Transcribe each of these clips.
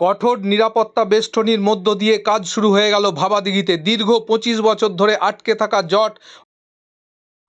কঠোর নিরাপত্তা বেষ্টনীর মধ্য দিয়ে কাজ শুরু হয়ে গেল ভাবাদিঘিতে। দীর্ঘ পঁচিশ বছর ধরে আটকে থাকা জট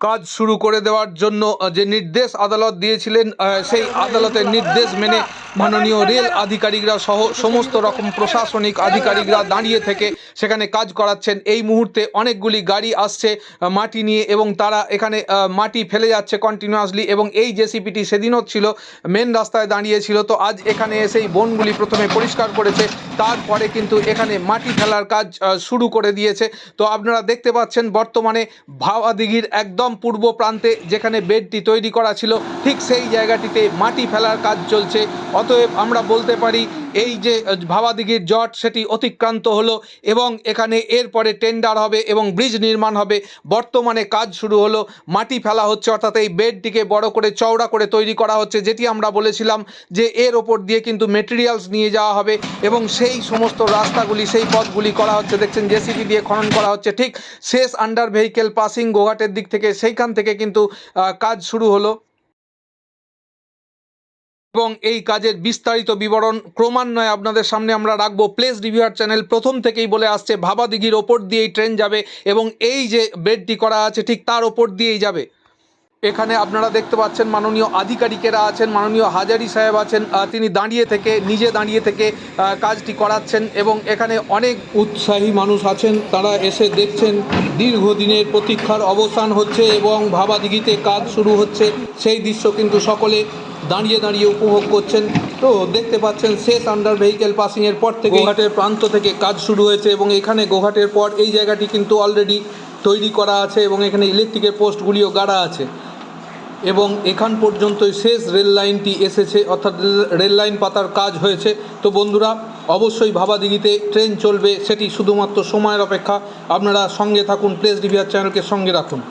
কাজ শুরু করে দেওয়ার জন্য যে নির্দেশ আদালত দিয়েছিলেন সেই আদালতের নির্দেশ মেনে মাননীয় রেল আধিকারিকরা সহ সমস্ত রকম প্রশাসনিক আধিকারিকরা দাঁড়িয়ে থেকে সেখানে কাজ করাচ্ছেন। এই মুহূর্তে অনেকগুলি গাড়ি আসছে মাটি নিয়ে এবং তারা এখানে মাটি ফেলে যাচ্ছে কন্টিনিউয়াসলি এবং এই জেসিপিটি সেদিনও ছিল মেন রাস্তায় দাঁড়িয়ে ছিল তো আজ এখানে এসেই বনগুলি প্রথমে পরিষ্কার করেছে তারপরে কিন্তু এখানে মাটি ফেলার কাজ শুরু করে দিয়েছে। তো আপনারা দেখতে পাচ্ছেন বর্তমানে ভাওয়া দিঘির একদম পূর্ব প্রান্তে যেখানে বেডটি তৈরি করা ছিল ঠিক সেই জায়গাটিতে মাটি ফেলার কাজ চলছে। অতএব আমরা বলতে পারি এই যে আহ, ভাওয়া দিঘির জট সেটি অতিক্রান্ত হলো এবং এখানে এরপরে টেন্ডার হবে এবং ব্রিজ নির্মাণ হবে। বর্তমানে কাজ শুরু হলো মাটি ফেলা হচ্ছে অর্থাৎ এই বেডটিকে বড় করে চওড়া করে তৈরি করা হচ্ছে যেটি আমরা বলেছিলাম যে এর ওপর দিয়ে কিন্তু মেটেরিয়ালস নিয়ে যাওয়া হবে এবং সেই সমস্ত রাস্তাগুলি সেই পথগুলি করা হচ্ছে। দেখছেন জেসিবি দিয়ে খনন করা হচ্ছে। ঠিক শেষ আন্ডার ভেহিকেল পাসিং গোঘাটের দিক থেকে সেইখান থেকে কিন্তু কাজ শুরু হলো। এবং এই কাজের বিস্তারিত বিবরণ ক্রমান্বয়ে আপনাদের সামনে আমরা রাখব। প্লেস রিভিউয়ার চ্যানেল প্রথম থেকেই বলে আসছে ভাবা দিঘির ওপর দিয়েই ট্রেন যাবে এবং এই যে বেডটি করা আছে ঠিক তার ওপর দিয়েই যাবে। এখানে আপনারা দেখতে পাচ্ছেন মাননীয় আধিকারিকেরা আছেন, মাননীয় হাজারি সাহেব আছেন তিনি দাঁড়িয়ে থেকে, নিজে দাঁড়িয়ে থেকে কাজটি করাচ্ছেন এবং এখানে অনেক উৎসাহী মানুষ আছেন, তারা এসে দেখছেন দীর্ঘদিনের প্রতীক্ষার অবসান হচ্ছে এবং ভাবাদিঘিতে কাজ শুরু হচ্ছে। সেই দৃশ্য কিন্তু সকলে দাঁড়িয়ে দাঁড়িয়ে উপভোগ করছেন। তো দেখতে পাচ্ছেন শেষ আন্ডার ভেহিকেল পাসিংয়ের পর থেকে গোঘাটের প্রান্ত থেকে কাজ শুরু হয়েছে এবং এখানে গোঘাটের পর এই জায়গাটি কিন্তু অলরেডি তৈরি করা আছে এবং এখানে ইলেকট্রিকের পোস্টগুলিও গাড়া আছে। এবং এখান পর্যন্তই শেষ রেল লাইনটি এসেছে, অর্থাৎ রেল- লাইন পাতার কাজ হয়েছে। তো বন্ধুরা, অবশ্যই ভাবাদিঘিতে ট্রেন চলবে, সেটি শুধুমাত্র সময়ের অপেক্ষা। আপনারা সঙ্গে থাকুন প্লেস রিভিয়ার চ্যানেলকে সঙ্গে রাখুন।